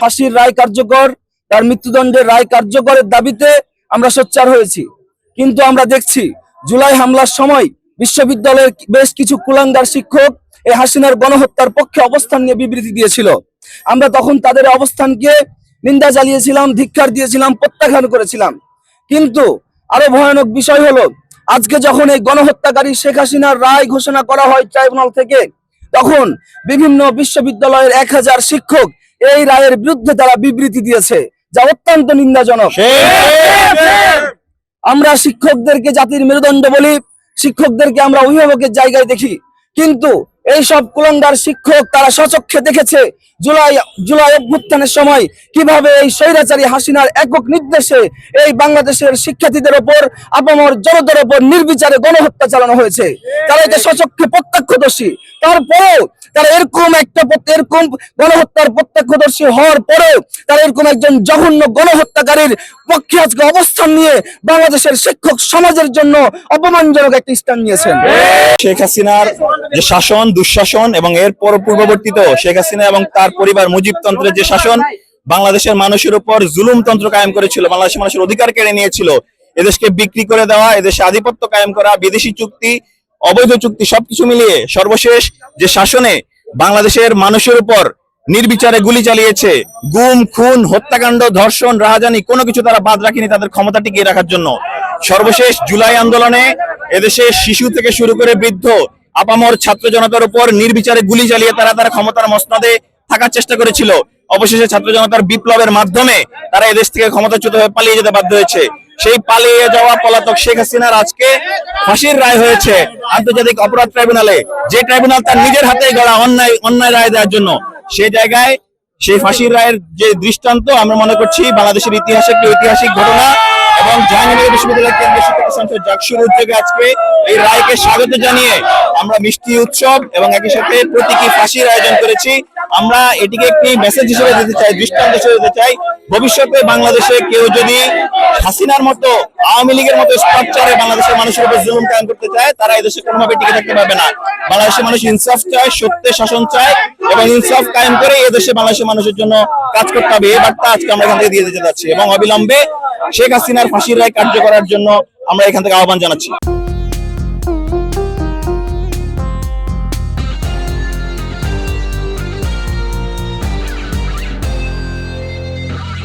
ফাঁসির রায় কার্যকর, তার মৃত্যুদণ্ডের রায় কার্যকরের দাবিতে আমরা সোচ্চার হয়েছি। কিন্তু আমরা দেখছি, জুলাই হামলার সময় বিশ্ববিদ্যালয়ের বেশ কিছু কুলাঙ্গার শিক্ষক এই হাসিনার গণহত্যার পক্ষে অবস্থান নিয়ে বিবৃতি দিয়েছিল। আমরা তখন তাদের অবস্থানকে নিন্দা জানিয়েছিলাম ধিক্ষার দিয়েছিলাম প্রত্যাখ্যান করেছিলাম। কিন্তু আরও ভয়ানক বিষয় হলো আজকে যখন এই গণহত্যাকারী শেখ হাসিনার রায় ঘোষণা করা হয় ট্রাইব্যুনাল থেকে তখন বিভিন্ন বিশ্ববিদ্যালয়ের এক হাজার শিক্ষক এই রায়ের বিরুদ্ধে তারা বিবৃতি দিয়েছে যা অত্যন্ত নিন্দাজনক। আমরা শিক্ষকদেরকে জাতির মেরুদণ্ড বলি শিক্ষকদেরকে আমরা অভিভাবকের জায়গায় দেখি। কিন্তু এই সব শিক্ষক তারা সচক্ষে দেখেছে। জুলাই জুলাই অভ্যুত্থানের সময় কীভাবে এই স্বৈরাচারী হাসিনার একক নির্দেশে এই বাংলাদেশের শিক্ষার্থীদের ওপর, আপামর জনতার ওপর নির্বিচারে গণহত্যা চালানো হয়েছে। তারা এটা সচক্ষে প্রত্যক্ষদর্শী। তারপরেও তারা এরকম একটা এরকম গণহত্যার প্রত্যক্ষদর্শী হওয়ার পরেও তারা এরকম একজন জঘন্য গণহত্যাকারীর পক্ষে আজকে অবস্থান নিয়ে বাংলাদেশের শিক্ষক সমাজের জন্য অপমানজনক একটা স্থান নিয়েছেন। শেখ হাসিনার যে শাসন, দুঃশাসন এবং এর পর পূর্ববর্তীত শেখ হাসিনা এবং তার পরিবার মুজিবতন্ত্রের যে শাসন, বাংলাদেশের মানুষের উপর জুলুমতন্ত্র কায়েম করেছিল, বাংলাদেশের মানুষের অধিকার কেড়ে নিয়েছিল। এদেশকে বিক্রি করে দেওয়া, এদেশে আধিপত্য কায়েম করা, বিদেশি চুক্তি, অবৈধ চুক্তি সবকিছু মিলিয়ে সর্বশেষ যে শাসনে বাংলাদেশের মানুষের উপর নির্বিচারে গুলি চালিয়েছে, গুম, খুন, হত্যাকাণ্ড, ধর্ষণ, রাহাজানি, কোনো কিছু তারা বাদ রাখেনি তাদের ক্ষমতা টিকিয়ে রাখার জন্য। সর্বশেষ জুলাই আন্দোলনে এদেশে শিশু থেকে শুরু করে বৃদ্ধ, আপামর ছাত্র জনতার উপর নির্বিচারে গুলি চালিয়ে তারা তারা ক্ষমতার মসনদে থাকার চেষ্টা করেছিল। অবশেষে ছাত্র জনতার বিপ্লবের মাধ্যমে তারা এদেশ থেকে ক্ষমতাচ্যুত হয়ে পালিয়ে যেতে বাধ্য হয়েছে। সেই পালিয়ে যাওয়া পলাতক শেখ হাসিনার আজকে ফাঁসির রায় হয়েছে আন্তর্জাতিক অপরাধ ট্রাইব্যুনালে। যে ট্রাইব্যুনাল তার নিজের হাতে গড়া অন্যায় অন্যায় রায় দেওয়ার জন্য। সেই জায়গায় সেই ফাঁসির রায়ের যে দৃষ্টান্ত, আমরা মনে করছি বাংলাদেশের ইতিহাসে একটি ঐতিহাসিক ঘটনা। এবং জাহাঙ্গীর বিশ্ববিদ্যালয় কেন্দ্রীয় শিক্ষক সংসদ জাকসুর উদ্যোগে আজকে এই রায়কে স্বাগত জানিয়ে আমরা মিষ্টি উৎসব এবং একই সাথে প্রতীকী ফাঁসির আয়োজন করেছি। আমরা এটিকে একটি মেসেজ হিসেবে দিতে চাই, দৃষ্টান্ত হিসেবে দিতে চাই। ভবিষ্যতে বাংলাদেশে কেউ যদি হাসিনার মতো আওয়ামী লীগের মতো স্ট্রাকচারে বাংলাদেশের মানুষের উপর জুলুম কায়েম করতে চায়, তারা এদেশে কোনোভাবে টিকে থাকতে পারবে না। বাংলাদেশের মানুষ ইনসাফ চায়, সত্যের শাসন চায় এবং ইনসাফ কায়েম করে এদেশে বাংলাদেশের মানুষের জন্য কাজ করতে হবে। এই বার্তা আজকে আমরা এখান থেকে দিয়ে দিতে যাচ্ছি এবং অবিলম্বে শেখ হাসিনার ফাঁসির রায় কার্য করার জন্য আমরা এখান থেকে আহ্বান জানাচ্ছি।